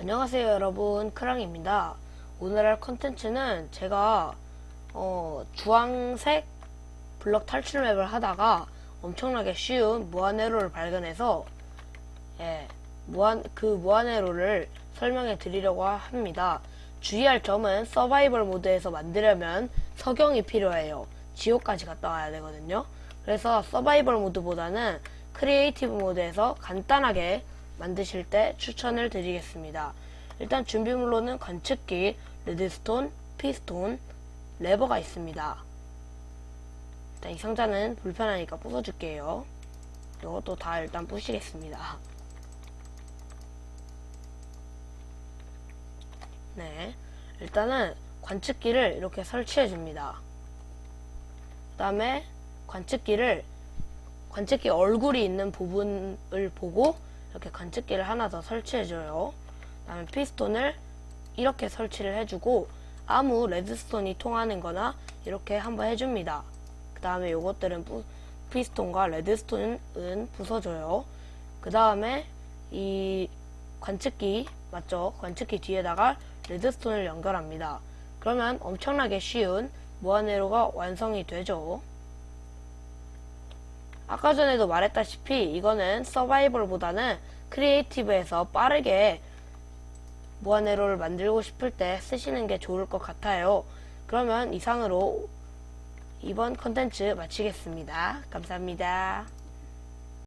안녕하세요 여러분. 크랑입니다. 오늘 할 컨텐츠는 제가 어, 주황색 블럭 탈출 맵을 하다가 엄청나게 쉬운 무한회로를 발견해서 예, 무한 그 무한회로를 설명해 드리려고 합니다. 주의할 점은 서바이벌 모드에서 만들려면 석영이 필요해요. 지옥까지 갔다 와야 되거든요. 그래서 서바이벌 모드보다는 크리에이티브 모드에서 간단하게 만드실 때 추천을 드리겠습니다. 일단 준비물로는 건축기, 레드스톤, 피스톤, 레버가 있습니다. 일단 이 상자는 불편하니까 부숴줄게요. 이것도 다 일단 부시겠습니다. 네. 일단은 관측기를 이렇게 설치해 줍니다. 그 다음에 관측기를 관측기 얼굴이 있는 부분을 보고 이렇게 관측기를 하나 더 설치해줘요. 그다음에 피스톤을 이렇게 설치를 해주고 아무 레드스톤이 통하는 거나 이렇게 한번 해줍니다. 그 다음에 요것들은 부- 피스톤과 레드스톤은 부숴줘요. 그 다음에 이 관측기 맞죠? 관측기 뒤에다가 레드스톤을 연결합니다. 그러면 엄청나게 쉬운 무한회로가 완성이 되죠. 아까 전에도 말했다시피 이거는 서바이벌보다는 크리에이티브에서 빠르게 무한회로를 만들고 싶을 때 쓰시는 게 좋을 것 같아요. 그러면 이상으로 이번 컨텐츠 마치겠습니다. 감사합니다.